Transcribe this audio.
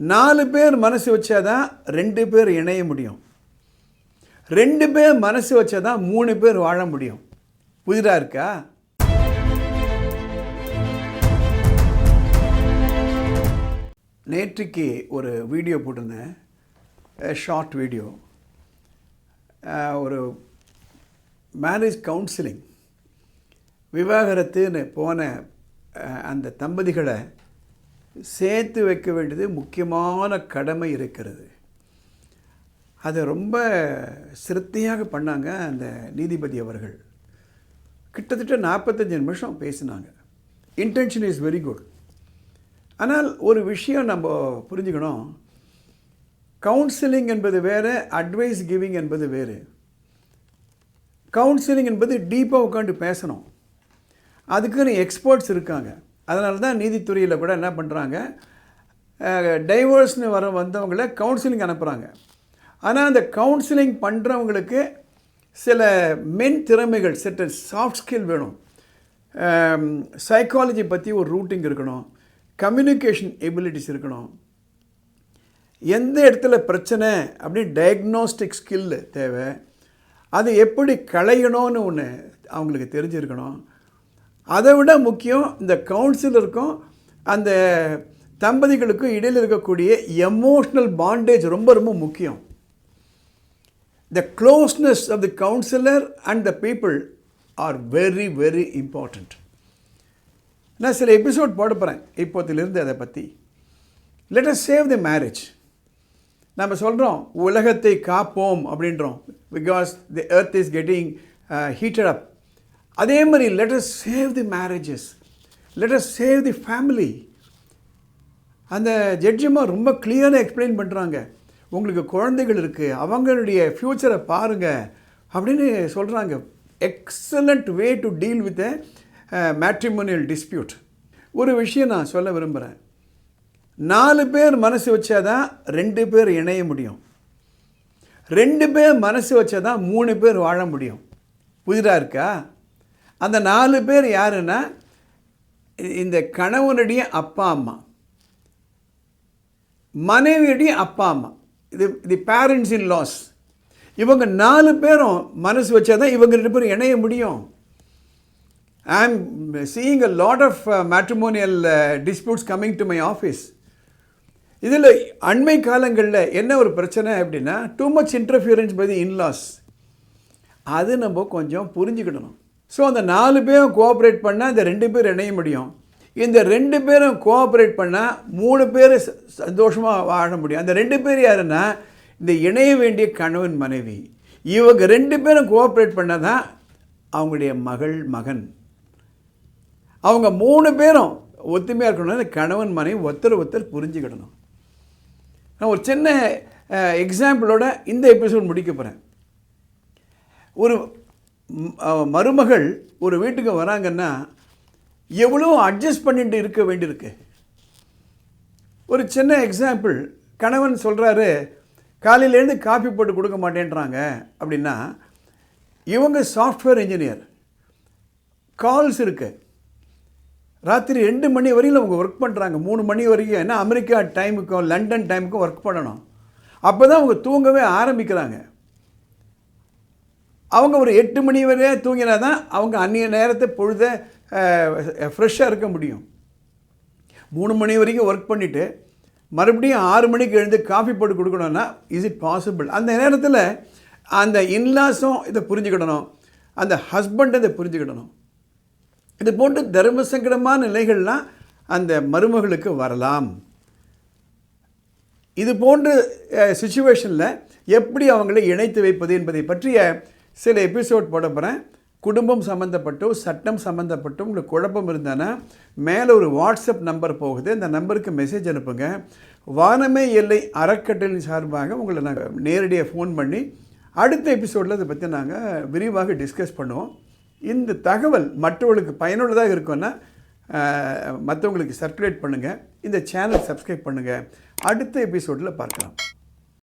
நாலு பேர் மனசு வச்சாதான் ரெண்டு பேர் இணைய முடியும். ரெண்டு பேர் மனசு வச்சாதான் மூணு பேர் வாழ முடியும். புதிரா இருக்கா? நேற்றுக்கு ஒரு வீடியோ போட்டிருந்தேன். Short video. ஒரு மேரேஜ் கவுன்சிலிங் விவாகரத்துன்னு போன அந்த தம்பதிகளை சேர்த்து வைக்க வேண்டியது முக்கியமான கடமை இருக்கிறது. அதை ரொம்ப சிரத்தையாக பண்ணாங்க அந்த நீதிபதி அவர்கள். கிட்டத்தட்ட நாற்பத்தஞ்சு நிமிஷம் பேசினாங்க. இன்டென்ஷன் இஸ் வெரி குட் ஆனால் ஒரு விஷயம் நம்ம புரிஞ்சுக்கணும். கவுன்சிலிங் என்பது வேறு அட்வைஸ் கிவிங் என்பது வேறு. கவுன்சிலிங் என்பது டீப்பாக உட்காந்து பேசணும். அதுக்குன்னு எக்ஸ்பர்ட்ஸ் இருக்காங்க. அதனால தான் நீதித்துறையில் கூட என்ன பண்ணுறாங்க டைவர்ஸ்னு வர வந்தவங்கள கவுன்சிலிங் அனுப்புகிறாங்க ஆனால் அந்த கவுன்சிலிங் பண்ணுறவங்களுக்கு சில மென் திறமைகள் சில சாஃப்ட் ஸ்கில் வேணும். சைக்காலஜி பற்றி ஒரு ரூட்டிங் இருக்கணும். கம்யூனிகேஷன் எபிலிட்டிஸ் இருக்கணும். எந்த இடத்துல பிரச்சனை அப்படின்னு டயக்னோஸ்டிக் ஸ்கில் தேவை அது எப்படி களையணும்னு ஒன்று அவங்களுக்கு தெரிஞ்சிருக்கணும். அதை விட முக்கியம் இந்த கவுன்சிலருக்கும் அந்த தம்பதிகளுக்கும் இடையில் இருக்கக்கூடிய எமோஷ்னல் பாண்டேஜ் ரொம்ப ரொம்ப முக்கியம். The closeness of the councillor and the people are very very important நான் சில எபிசோட் போட போகிறேன் இப்போத்திலிருந்து அதை பற்றி let us save the marriage நம்ம சொல்கிறோம் உலகத்தை காப்போம் அப்படின்றோம். Because the earth is getting heated up அதே மாதிரி let save the marriages let us save the family அந்த ஜட்ஜிமா ரொம்ப கிளியராக எக்ஸ்பிளைன் பண்ணுறாங்க உங்களுக்கு குழந்தைகள் இருக்குது அவங்களுடைய ஃப்யூச்சரை பாருங்கள் அப்படின்னு சொல்கிறாங்க excellent way to deal with matrimonial dispute ஒரு விஷயம் நான் சொல்ல விரும்புகிறேன் நாலு பேர் மனசு வச்சாதான் ரெண்டு பேர் இணைய முடியும். ரெண்டு பேர் மனசு வச்சாதான் மூணு பேர் வாழ முடியும். புதிராக இருக்கா? அந்த நாலு பேர் யாருன்னா இந்த கணவனுடைய அப்பா அம்மா. மனைவியுடைய அப்பா அம்மா. இது தி பேரண்ட்ஸ் இன் லாஸ் இவங்க நாலு பேரும் மனசு வச்சாதான் இவங்க ரெண்டு பேரும் இணைய முடியும். I am seeing a lot of matrimonial disputes coming to my office இதில் அண்மை காலங்களில் என்ன ஒரு பிரச்சனை அப்படின்னா too much interference by the in-laws அது நம்ம கொஞ்சம் புரிஞ்சுக்கிடணும் ஸோ அந்த நாலு பேரும் கோஆப்ரேட் பண்ணால் இந்த ரெண்டு பேர் இணைய முடியும். இந்த ரெண்டு பேரும் கோஆப்ரேட் பண்ணால் மூணு பேர் சந்தோஷமாக வாழ முடியும். அந்த ரெண்டு பேர் யாருன்னா இந்த இணைய வேண்டிய கணவன் மனைவி. இவங்க ரெண்டு பேரும் கோஆப்ரேட் பண்ணால் தான் அவங்களுடைய மகள் மகன். அவங்க மூணு பேரும் ஒத்துமையாக இருக்கணும்னா கணவன் மனைவி ஒருத்தர் ஒருத்தர் புரிஞ்சுக்கிடணும். நான் ஒரு சின்ன எக்ஸாம்பிளோட இந்த எபிசோட் முடிக்க போகிறேன் ஒரு மருமகள் ஒரு வீட்டுக்கு வராங்கன்னா எவ்வளோ அட்ஜஸ்ட் பண்ணிட்டு இருக்க வேண்டியிருக்கு? ஒரு சின்ன எக்ஸாம்பிள் கணவன் சொல்கிறாரு காலையிலேருந்து காஃபி போட்டு கொடுக்க மாட்டேன்றாங்க. அப்படின்னா இவங்க சாஃப்ட்வேர் இன்ஜினியர் கால்ஸ் இருக்குது ராத்திரி ரெண்டு மணி வரையில் அவங்க ஒர்க் பண்ணுறாங்க மூணு மணி வரைக்கும் ஏன்னா அமெரிக்கா டைமுக்கும் லண்டன் டைமுக்கும் ஒர்க் பண்ணணும். அப்போ தான் அவங்க தூங்கவே ஆரம்பிக்கிறாங்க. அவங்க ஒரு எட்டு மணி வரையே தூங்கினா தான் அவங்க அந்நிய நேரத்தை பொழுத ஃப்ரெஷ்ஷாக இருக்க முடியும். மூணு மணி வரைக்கும் ஒர்க் பண்ணிவிட்டு மறுபடியும் ஆறு மணிக்கு எழுந்து காஃபி போட்டு கொடுக்கணும்னா இஸ் இட் பாசிபிள் அந்த நேரத்தில் அந்த இன்லாஸும் இதை புரிஞ்சுக்கிடணும். அந்த ஹஸ்பண்ட் இதை புரிஞ்சுக்கிடணும். இது போன்று தர்ம சங்கடமான நிலைகள்லாம் அந்த மருமகளுக்கு வரலாம். இது போன்ற சுச்சுவேஷனில் எப்படி அவங்களை இணைத்து வைப்பது என்பதை பற்றிய சில எபிசோட் போட போகிறேன் குடும்பம் சம்மந்தப்பட்டோ சட்டம் சம்மந்தப்பட்டோ உங்களுக்கு குழப்பம் இருந்தானா மேலே ஒரு வாட்ஸ்அப் நம்பர் போகுது. அந்த நம்பருக்கு மெசேஜ் அனுப்புங்க. வானமே எல்லை அறக்கட்டளை சார்பாக உங்களை நாங்கள் நேரடியாக ஃபோன் பண்ணி அடுத்த எபிசோடில் அதை பற்றி நாங்கள் விரிவாக டிஸ்கஸ் பண்ணுவோம். இந்த தகவல் மற்றவர்களுக்கு பயனுள்ளதாக இருக்குன்னா மற்றவங்களுக்கு சர்க்குலேட் பண்ணுங்கள் இந்த சேனல் சப்ஸ்கிரைப் பண்ணுங்கள் அடுத்த எபிசோடில் பார்க்கலாம்.